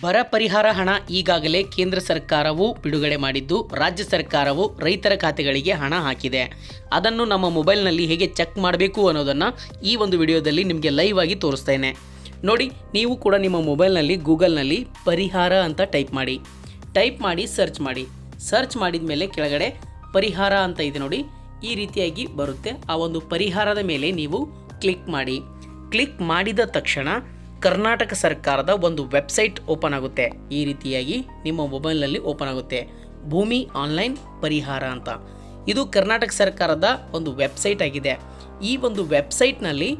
ಬರ ಪರಿಹಾರ ಹಣ ಈಗಾಗಲೇ ಕೇಂದ್ರ ಸರ್ಕಾರವು ಬಿಡುಗಡೆ ಮಾಡಿದ್ದು ರಾಜ್ಯ ಸರ್ಕಾರವು ರೈತರ ಖಾತೆಗಳಿಗೆ ಹಣ ಹಾಕಿದೆ. ಅದನ್ನು ನಮ್ಮ ಮೊಬೈಲ್ನಲ್ಲಿ ಹೇಗೆ ಚೆಕ್ ಮಾಡಬೇಕು ಅನ್ನೋದನ್ನು ಈ ಒಂದು ವಿಡಿಯೋದಲ್ಲಿ ನಿಮಗೆ ಲೈವ್ ಆಗಿ ತೋರಿಸ್ತೇನೆ. ನೋಡಿ, ನೀವು ಕೂಡ ನಿಮ್ಮ ಮೊಬೈಲ್ನಲ್ಲಿ, ಗೂಗಲ್ನಲ್ಲಿ ಪರಿಹಾರ ಅಂತ ಟೈಪ್ ಮಾಡಿ. ಟೈಪ್ ಮಾಡಿ, ಸರ್ಚ್ ಮಾಡಿ. ಸರ್ಚ್ ಮಾಡಿದ ಮೇಲೆ ಕೆಳಗಡೆ ಪರಿಹಾರ ಅಂತ ಇದೆ ನೋಡಿ. ಈ ರೀತಿಯಾಗಿ ಬರುತ್ತೆ. ಆ ಒಂದು ಪರಿಹಾರದ ಮೇಲೆ ನೀವು ಕ್ಲಿಕ್ ಮಾಡಿ. ಕ್ಲಿಕ್ ಮಾಡಿದ ತಕ್ಷಣ ಕರ್ನಾಟಕ ಸರ್ಕಾರದ ಒಂದು ವೆಬ್ಸೈಟ್ ಓಪನ್ ಆಗುತ್ತೆ. ಈ ರೀತಿಯಾಗಿ ನಿಮ್ಮ ಮೊಬೈಲ್ನಲ್ಲಿ ಓಪನ್ ಆಗುತ್ತೆ. ಭೂಮಿ ಆನ್ಲೈನ್ ಪರಿಹಾರ ಅಂತ. ಇದು ಕರ್ನಾಟಕ ಸರ್ಕಾರದ ಒಂದು ವೆಬ್ಸೈಟ್ ಆಗಿದೆ. ಈ ಒಂದು ವೆಬ್ಸೈಟ್ನಲ್ಲಿ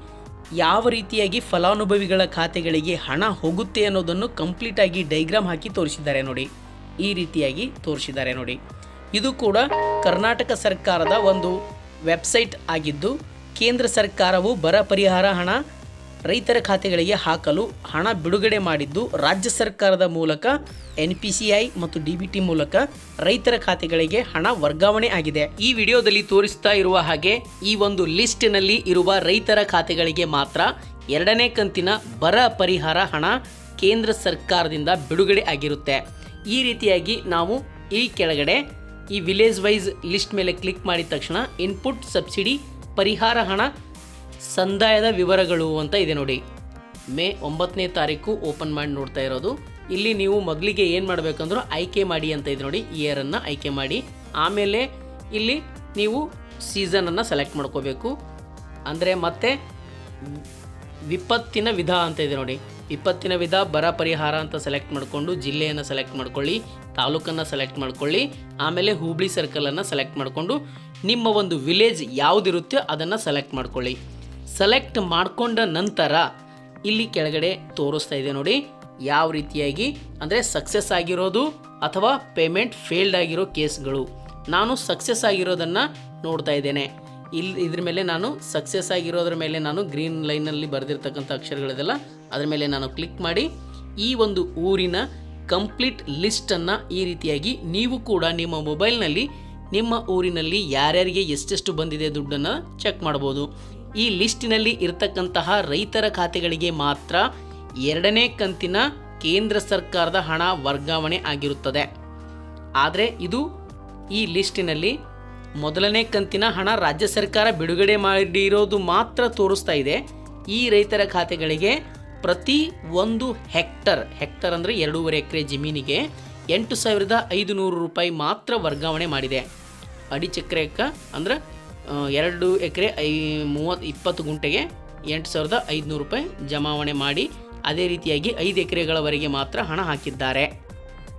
ಯಾವ ರೀತಿಯಾಗಿ ಫಲಾನುಭವಿಗಳ ಖಾತೆಗಳಿಗೆ ಹಣ ಹೋಗುತ್ತೆ ಅನ್ನೋದನ್ನು ಕಂಪ್ಲೀಟಾಗಿ ಡೈಗ್ರಾಮ್ ಹಾಕಿ ತೋರಿಸಿದ್ದಾರೆ ನೋಡಿ. ಈ ರೀತಿಯಾಗಿ ತೋರಿಸಿದ್ದಾರೆ ನೋಡಿ. ಇದು ಕೂಡ ಕರ್ನಾಟಕ ಸರ್ಕಾರದ ಒಂದು ವೆಬ್ಸೈಟ್ ಆಗಿದ್ದು, ಕೇಂದ್ರ ಸರ್ಕಾರವು ಬರ ಪರಿಹಾರ ಹಣ ರೈತರ ಖಾತೆಗಳಿಗೆ ಹಾಕಲು ಹಣ ಬಿಡುಗಡೆ ಮಾಡಿದ್ದು ರಾಜ್ಯ ಸರ್ಕಾರದ ಮೂಲಕ ಎನ್ ಪಿ ಸಿ ಐ ಮತ್ತು ಡಿ ಬಿ ಟಿ ಮೂಲಕ ರೈತರ ಖಾತೆಗಳಿಗೆ ಹಣ ವರ್ಗಾವಣೆ ಆಗಿದೆ. ಈ ವಿಡಿಯೋದಲ್ಲಿ ತೋರಿಸ್ತಾ ಇರುವ ಹಾಗೆ ಈ ಒಂದು ಲಿಸ್ಟಿನಲ್ಲಿ ಇರುವ ರೈತರ ಖಾತೆಗಳಿಗೆ ಮಾತ್ರ ಎರಡನೇ ಕಂತಿನ ಬರ ಪರಿಹಾರ ಹಣ ಕೇಂದ್ರ ಸರ್ಕಾರದಿಂದ ಬಿಡುಗಡೆ ಆಗಿರುತ್ತೆ. ಈ ರೀತಿಯಾಗಿ ನಾವು ಈ ಕೆಳಗಡೆ ಈ ವಿಲೇಜ್ ವೈಸ್ ಲಿಸ್ಟ್ ಮೇಲೆ ಕ್ಲಿಕ್ ಮಾಡಿದ ತಕ್ಷಣ ಇನ್ಪುಟ್ ಸಬ್ಸಿಡಿ ಪರಿಹಾರ ಹಣ ಸಂದಾಯದ ವಿವರಗಳು ಅಂತ ಇದೆ ನೋಡಿ. ಮೇ ಒಂಬತ್ತನೇ ತಾರೀಕು ಓಪನ್ ಮಾಡಿ ನೋಡ್ತಾ ಇರೋದು. ಇಲ್ಲಿ ನೀವು ಮೊದಲಿಗೆ ಏನು ಮಾಡಬೇಕಂದ್ರೂ ಆಯ್ಕೆ ಮಾಡಿ ಅಂತ ಇದೆ ನೋಡಿ ಇಯರನ್ನು ಆಯ್ಕೆ ಮಾಡಿ. ಆಮೇಲೆ ಇಲ್ಲಿ ನೀವು ಸೀಸನನ್ನು ಸೆಲೆಕ್ಟ್ ಮಾಡ್ಕೋಬೇಕು. ಅಂದರೆ ಮತ್ತೆ ವಿಪತ್ತಿನ ವಿಧ ಅಂತ ಇದೆ ನೋಡಿ. ವಿಪತ್ತಿನ ವಿಧ, ಬರ ಪರಿಹಾರ ಅಂತ ಸೆಲೆಕ್ಟ್ ಮಾಡಿಕೊಂಡು ಜಿಲ್ಲೆಯನ್ನು ಸೆಲೆಕ್ಟ್ ಮಾಡ್ಕೊಳ್ಳಿ, ತಾಲೂಕನ್ನು ಸೆಲೆಕ್ಟ್ ಮಾಡ್ಕೊಳ್ಳಿ, ಆಮೇಲೆ ಹೂಬಳಿ ಸರ್ಕಲನ್ನು ಸೆಲೆಕ್ಟ್ ಮಾಡಿಕೊಂಡು ನಿಮ್ಮ ಒಂದು ವಿಲೇಜ್ ಯಾವುದಿರುತ್ತೆ ಅದನ್ನು ಸೆಲೆಕ್ಟ್ ಮಾಡ್ಕೊಳ್ಳಿ. ಸೆಲೆಕ್ಟ್ ಮಾಡಿಕೊಂಡ ನಂತರ ಇಲ್ಲಿ ಕೆಳಗಡೆ ತೋರಿಸ್ತಾ ಇದೆ ನೋಡಿ, ಯಾವ ರೀತಿಯಾಗಿ, ಅಂದರೆ ಸಕ್ಸಸ್ ಆಗಿರೋದು ಅಥವಾ ಪೇಮೆಂಟ್ ಫೇಲ್ಡ್ ಆಗಿರೋ ಕೇಸ್ಗಳು. ನಾನು ಸಕ್ಸಸ್ ಆಗಿರೋದನ್ನು ನೋಡ್ತಾ ಇದ್ದೇನೆ. ಇಲ್ಲಿ ಇದ್ರ ಮೇಲೆ ನಾನು ಸಕ್ಸಸ್ ಆಗಿರೋದ್ರ ಮೇಲೆ ನಾನು ಗ್ರೀನ್ ಲೈನಲ್ಲಿ ಬರೆದಿರ್ತಕ್ಕಂಥ ಅಕ್ಷರಗಳಿದೆಲ್ಲ ಅದರ ಮೇಲೆ ನಾನು ಕ್ಲಿಕ್ ಮಾಡಿ, ಈ ಒಂದು ಊರಿನ ಕಂಪ್ಲೀಟ್ ಲಿಸ್ಟನ್ನು ಈ ರೀತಿಯಾಗಿ ನೀವು ಕೂಡ ನಿಮ್ಮ ಮೊಬೈಲ್ನಲ್ಲಿ ನಿಮ್ಮ ಊರಿನಲ್ಲಿ ಯಾರ್ಯಾರಿಗೆ ಎಷ್ಟೆಷ್ಟು ಬಂದಿದೆ ದುಡ್ಡನ್ನು ಚೆಕ್ ಮಾಡ್ಬೋದು. ಈ ಲಿಸ್ಟಿನಲ್ಲಿ ಇರತಕ್ಕಂತಹ ರೈತರ ಖಾತೆಗಳಿಗೆ ಮಾತ್ರ ಎರಡನೇ ಕಂತಿನ ಕೇಂದ್ರ ಸರ್ಕಾರದ ಹಣ ವರ್ಗಾವಣೆ ಆಗಿರುತ್ತದೆ. ಆದರೆ ಇದು ಈ ಲಿಸ್ಟಿನಲ್ಲಿ ಮೊದಲನೇ ಕಂತಿನ ಹಣ ರಾಜ್ಯ ಸರ್ಕಾರ ಬಿಡುಗಡೆ ಮಾಡಿರೋದು ಮಾತ್ರ ತೋರಿಸ್ತಾ ಇದೆ. ಈ ರೈತರ ಖಾತೆಗಳಿಗೆ ಪ್ರತಿ ಒಂದು ಹೆಕ್ಟರ್ ಹೆಕ್ಟರ್ ಅಂದರೆ ಎರಡೂವರೆ ಎಕರೆ ಜಮೀನಿಗೆ ಎಂಟು ಸಾವಿರದ ಐದು ನೂರು ರೂಪಾಯಿ ಮಾತ್ರ ವರ್ಗಾವಣೆ ಮಾಡಿದೆ. ಅಡಿ ಅಂದರೆ ಎರಡು ಎಕರೆ ಐ, ಮೂವತ್ತು ಇಪ್ಪತ್ತು ಗುಂಟೆಗೆ ಎಂಟು ಸಾವಿರದ ಐದುನೂರು ರೂಪಾಯಿ ಜಮಾವಣೆ ಮಾಡಿ, ಅದೇ ರೀತಿಯಾಗಿ ಐದು ಎಕರೆಗಳವರೆಗೆ ಮಾತ್ರ ಹಣ ಹಾಕಿದ್ದಾರೆ.